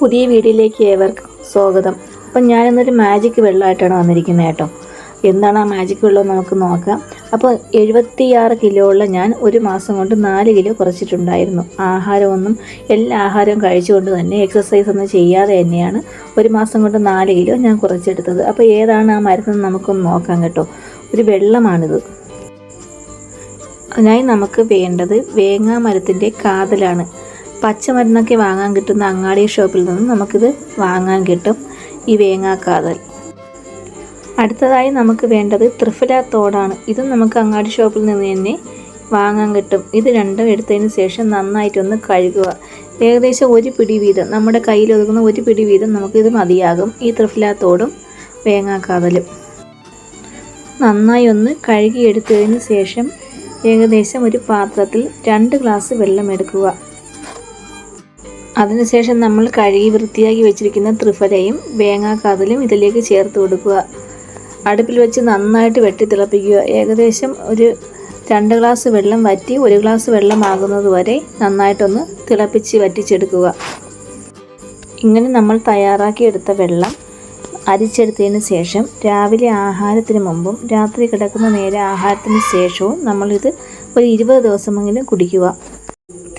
പുതിയ വീഡിയോയിലേക്ക് ഏവർക്കും സ്വാഗതം. അപ്പം ഞാനിന്നൊരു മാജിക് വെള്ളമായിട്ടാണ് വന്നിരിക്കുന്നത് കേട്ടോ. എന്താണ് ആ മാജിക് വെള്ളം നമുക്ക് നോക്കാം. അപ്പോൾ എഴുപത്തിയാറ് കിലോ ഉള്ള ഞാൻ ഒരു മാസം കൊണ്ട് നാല് കിലോ കുറച്ചിട്ടുണ്ടായിരുന്നു. ആഹാരമൊന്നും എല്ലാ ആഹാരവും കഴിച്ചുകൊണ്ട് തന്നെ എക്സസൈസ് ഒന്നും ചെയ്യാതെ തന്നെയാണ് ഒരു മാസം കൊണ്ട് നാല് കിലോ ഞാൻ കുറച്ചെടുത്തത്. അപ്പോൾ ഏതാണ് ആ മരുന്ന് നമുക്കൊന്ന് നോക്കാം കേട്ടോ. ഒരു വെള്ളമാണിത്. അതിനായി നമുക്ക് വേണ്ടത് വേങ്ങാ മരത്തിന്റെ കാതലാണ്. പച്ചമരുന്നൊക്കെ വാങ്ങാൻ കിട്ടുന്ന അങ്ങാടി ഷോപ്പിൽ നിന്നും നമുക്കിത് വാങ്ങാൻ കിട്ടും. ഈ വേങ്ങാക്കാതൽ അടുത്തതായി നമുക്ക് വേണ്ടത് ത്രിഫല തോടാണ്. ഇതും നമുക്ക് അങ്ങാടി ഷോപ്പിൽ നിന്ന് തന്നെ വാങ്ങാൻ കിട്ടും. ഇത് രണ്ടും എടുത്തതിന് ശേഷം നന്നായിട്ടൊന്ന് കഴുകുക. ഏകദേശം ഒരു പിടി വീതം നമ്മുടെ കയ്യിൽ ഒതുങ്ങുന്ന ഒരു പിടി വീതം നമുക്കിത് മതിയാകും. ഈ ത്രിഫല തോടും വേങ്ങാക്കാതലും നന്നായി ഒന്ന് കഴുകിയെടുത്തതിന് ശേഷം ഏകദേശം ഒരു പാത്രത്തിൽ രണ്ട് ഗ്ലാസ് വെള്ളം എടുക്കുക. അതിനുശേഷം നമ്മൾ കഴുകി വൃത്തിയാക്കി വെച്ചിരിക്കുന്ന ത്രിഫലയും വേങ്ങാക്കാതലും ഇതിലേക്ക് ചേർത്ത് കൊടുക്കുക. അടുപ്പിൽ വെച്ച് നന്നായിട്ട് വെട്ടി തിളപ്പിക്കുക. ഏകദേശം ഒരു രണ്ട് ഗ്ലാസ് വെള്ളം വറ്റി ഒരു ഗ്ലാസ് വെള്ളമാകുന്നത് വരെ നന്നായിട്ടൊന്ന് തിളപ്പിച്ച് വറ്റിച്ചെടുക്കുക. ഇങ്ങനെ നമ്മൾ തയ്യാറാക്കിയെടുത്ത വെള്ളം അരിച്ചെടുത്തതിന് ശേഷം രാവിലെ ആഹാരത്തിന് മുമ്പും രാത്രി കിടക്കുന്ന നേരെ ആഹാരത്തിന് ശേഷവും നമ്മളിത് ഒരു ഇരുപത് ദിവസമെങ്കിലും കുടിക്കുക.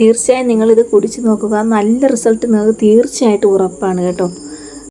തീർച്ചയായും നിങ്ങളിത് കുടിച്ച് നോക്കുക. നല്ല റിസൾട്ട് നിങ്ങൾക്ക് തീർച്ചയായിട്ടും ഉറപ്പാണ് കേട്ടോ.